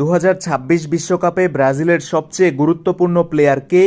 দু বিশ্বকাপে ব্রাজিলের সবচেয়ে গুরুত্বপূর্ণ প্লেয়ার কে?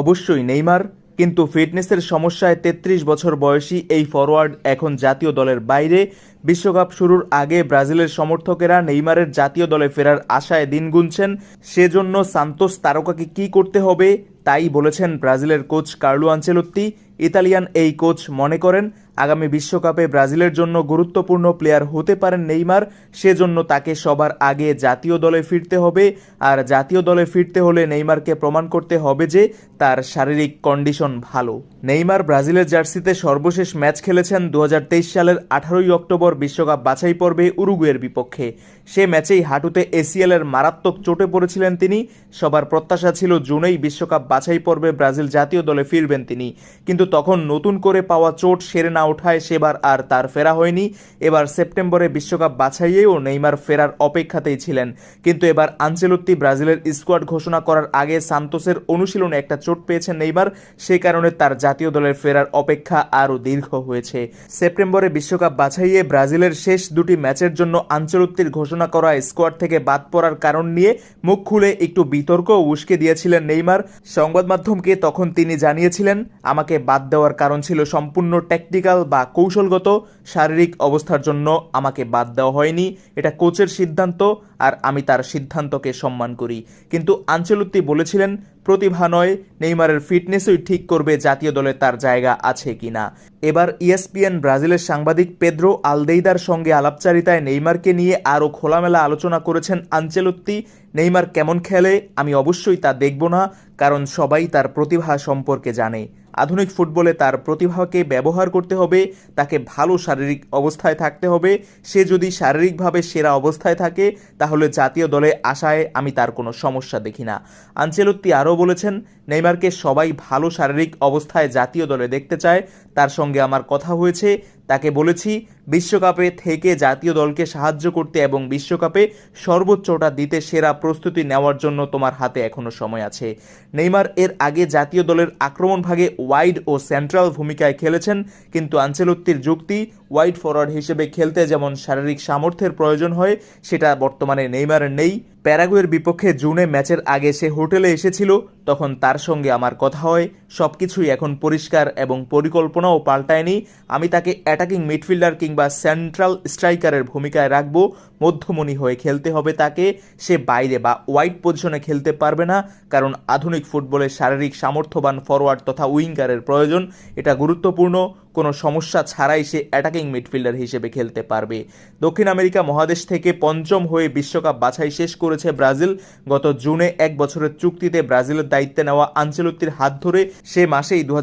অবশ্যই নেইমার। কিন্তু ফিটনেসের সমস্যায় তেত্রিশ বছর বয়সী এই ফরোয়ার্ড এখন জাতীয় দলের বাইরে। বিশ্বকাপ শুরুর আগে ব্রাজিলের সমর্থকেরা নেইমারের জাতীয় দলে ফেরার আশায় দিন গুনছেন। সেজন্য সান্তোস তারকাকে কি করতে হবে, তাই বলেছেন ব্রাজিলের কোচ কার্লো আঞ্চেলত্তি ইতালিয়ান এই কোচ মনে করেন, আগামী বিশ্বকাপে ব্রাজিলের জন্য গুরুত্বপূর্ণ প্লেয়ার হতে পারেন নেইমার, সেজন্য তাকে সবার আগে জাতীয় দলে ফিরতে হবে। আর জাতীয় দলে ফিরতে হলে নেইমারকে প্রমাণ করতে হবে যে তার শারীরিক কন্ডিশন ভালো। নেইমার ব্রাজিলের জার্সিতে সর্বশেষ ম্যাচ খেলেছেন দু হাজার তেইশ সালের আঠারোই অক্টোবর বিশ্বকাপ বাছাই পর্বে উরুগুয়ের বিপক্ষে। সে ম্যাচেই হাঁটুতে এসিএলের মারাত্মক চোটে পড়েছিলেন তিনি। সবার প্রত্যাশা ছিল জুনেই বিশ্বকাপ বাছাই পর্বে ব্রাজিল জাতীয় দলে ফিরবেন তিনি। কিন্তু তখন নতুন করে পাওয়া চোট সেরে না ওঠায় সেবার আর তার ফেরা হয়নি। এবার সেপ্টেম্বরে বিশ্বকাপ বাছাইয়েও নেইমার ফেরার অপেক্ষাতেই ছিলেন। কিন্তু এবার আঞ্চেলত্তি ব্রাজিলের স্কোয়াড ঘোষণা করার আগে সান্তোসের অনুশীলনে একটা চোট পেয়েছেন নেইমার। সে কারণে তার জাতীয় দলের ফেরার অপেক্ষা আরও দীর্ঘ হয়েছে। সেপ্টেম্বরে বিশ্বকাপ বাছাইয়ে ব্রাজিলের শেষ দুটি ম্যাচের জন্য আঞ্চলত্তির ঘোষণা করা স্কোয়াড থেকে বাদ পড়ার কারণ নিয়ে মুখ খুলে একটু বিতর্ক উস্কে দিয়েছিলেন নেইমার। সংবাদ মাধ্যমকে তখন তিনি জানিয়েছিলেন, আমাকে বাদ দেওয়ার কারণ ছিল সম্পূর্ণ টেকনিক্যাল বা কৌশলগত শারীরিক অবস্থার জন্য আমাকে বাদ দেওয়া হয়নি। এটা কোচের সিদ্ধান্ত আর আমি তার সিদ্ধান্তকে সম্মান করি। কিন্তু আঞ্চলত্তি বলেছিলেন, প্রতিভা নয়, নেইমারের ফিটনেসই ঠিক করবে জাতীয় দলে তার জায়গা আছে কিনা। এবার E ইএসপিএন ব্রাজিলের সাংবাদিক পেদ্রো আলদেইদার সঙ্গে আলাপচারিতায় নেইমারকে নিয়ে আরও খোলামেলা আলোচনা করেছেন আঞ্চেলত্তি নেইমার কেমন খেলে আমি অবশ্যই তা দেখব না, কারণ সবাই তার প্রতিভা সম্পর্কে জানে। আধুনিক ফুটবলে তার প্রতিভাকে ব্যবহার করতে হবে, তাকে ভালো শারীরিক অবস্থায় থাকতে হবে। সে যদি শারীরিকভাবে সেরা অবস্থায় থাকে, তাহলে জাতীয় দলে আসায় আমি তার কোনো সমস্যা দেখি না। আঞ্চেলত্তি আরও বলেছেন, নেইমারকে সবাই ভালো শারীরিক অবস্থায় জাতীয় দলে দেখতে চায়, তার সঙ্গে আমার কথা হয়েছে তাকে বলেছি, বিশ্বকাপে থেকে জাতীয় দলকে সাহায্য করতে এবং বিশ্বকাপে সর্বোচ্চটা দিতে সেরা প্রস্তুতি নেওয়ার জন্য তোমার হাতে এখনও সময় আছে। নেইমার এর আগে জাতীয় দলের আক্রমণ ভাগে ওয়াইড ও সেন্ট্রাল ভূমিকায় খেলেছেন, কিন্তু আঞ্চেলত্তির যুক্তি, ওয়াইড ফরওয়ার্ড হিসেবে খেলতে যেমন শারীরিক সামর্থ্যের প্রয়োজন হয়, সেটা বর্তমানে নেইমারের নেই। প্যারাগুয়ের বিপক্ষে জুনে ম্যাচের আগে সে হোটেলে এসেছিল, তখন তার সঙ্গে আমার কথা হয় সব কিছুই এখন পরিষ্কার এবং পরিকল্পনাও পাল্টায়নি। আমি তাকে অ্যাটাকিং মিডফিল্ডার কিংবা সেন্ট্রাল স্ট্রাইকারের ভূমিকায় রাখব, মধ্যমণি হয়ে খেলতে হবে তাকে। সে বাইরে বা ওয়াইড পজিশনে খেলতে পারবে না, কারণ আধুনিক ফুটবলে শারীরিক সামর্থ্যবান ফরওয়ার্ড তথা উইঙ্গারের প্রয়োজন, এটা গুরুত্বপূর্ণ। কোনো সমস্যা ছাড়াই সে অ্যাটাকিং মিডফিল্ডার হিসেবে খেলতে পারবে। দক্ষিণ আমেরিকা মহাদেশ থেকে পঞ্চম হয়ে বিশ্বকাপ বাছাই শেষ করেছে ব্রাজিল। গত জুনে এক বছরের চুক্তিতে ব্রাজিলের দায়িত্বে নেওয়া আঞ্চলত্তির হাত ধরে সে মাসেই দু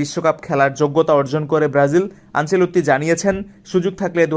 বিশ্বকাপ খেলার যোগ্যতা অর্জন করে ব্রাজিল। আঞ্চেলত্তি জানিয়েছেন, সুযোগ থাকলে দু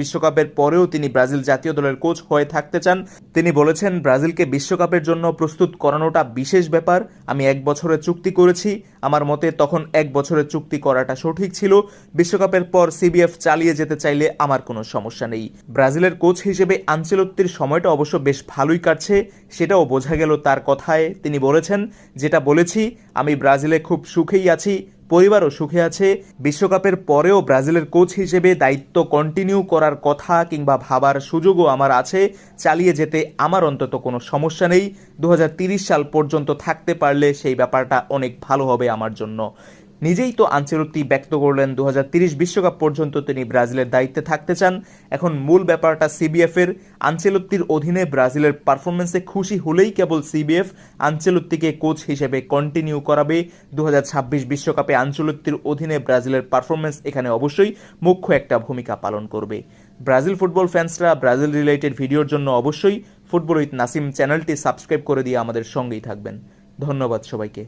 বিশ্বকাপের পরেও তিনি ব্রাজিল জাতীয় দলের কোচ হয়ে থাকতে চান। তিনি বলেছেন, ব্রাজিলকে বিশ্বকাপের জন্য প্রস্তুত করানোটা বিশেষ ব্যাপার। আমি এক বছরের চুক্তি করেছি। আমার মতে তখন এক বছরের চুক্তি করাটা সঠিক ছিল। বিশ্বকাপের পর সিবিএফ চালিয়ে যেতে চাইলে আমার কোনো সমস্যা নেই। ব্রাজিলের কোচ হিসেবে আঞ্চেলত্তির সময়টা অবশ্য বেশ ভালোই কাটছে, সেটাও বোঝা গেল তার কথায়। তিনি বলেছেন, যেটা বলেছি, আমি ব্রাজিলে খুব সুখেই আছি। পরিবারও সুখে আছে। বিশ্বকাপের পরেও ব্রাজিলের কোচ হিসেবে দায়িত্ব কন্টিনিউ করার কথা কিংবা ভাবার সুযোগও আমার আছে। চালিয়ে যেতে আমার অন্তত কোনো সমস্যা নেই। দু সাল পর্যন্ত থাকতে পারলে সেই ব্যাপারটা অনেক ভালো হবে আমার জন্য। নিজেই তো আঞ্চলত্তি ব্যক্ত করলেন দু বিশ্বকাপ পর্যন্ত তিনি ব্রাজিলের দায়িত্বে থাকতে চান। এখন মূল ব্যাপারটা সিবিএফের। আঞ্চেলত্তির অধীনে ব্রাজিলের পারফরমেন্সে খুশি হলেই কেবল সিবিএফ আঞ্চেলত্তিকে কোচ হিসেবে কন্টিনিউ করাবে। দু বিশ্বকাপে আঞ্চলত্তির অধীনে ব্রাজিলের পারফরমেন্স এখানে অবশ্যই মুখ্য একটা ভূমিকা পালন করবে। ব্রাজিল ফুটবল ফ্যান্সরা ব্রাজিল রিলেটেড ভিডিওর জন্য অবশ্যই ফুটবল উইথ নাসিম চ্যানেলটি সাবস্ক্রাইব করে দিয়ে আমাদের সঙ্গেই থাকবেন। ধন্যবাদ সবাইকে।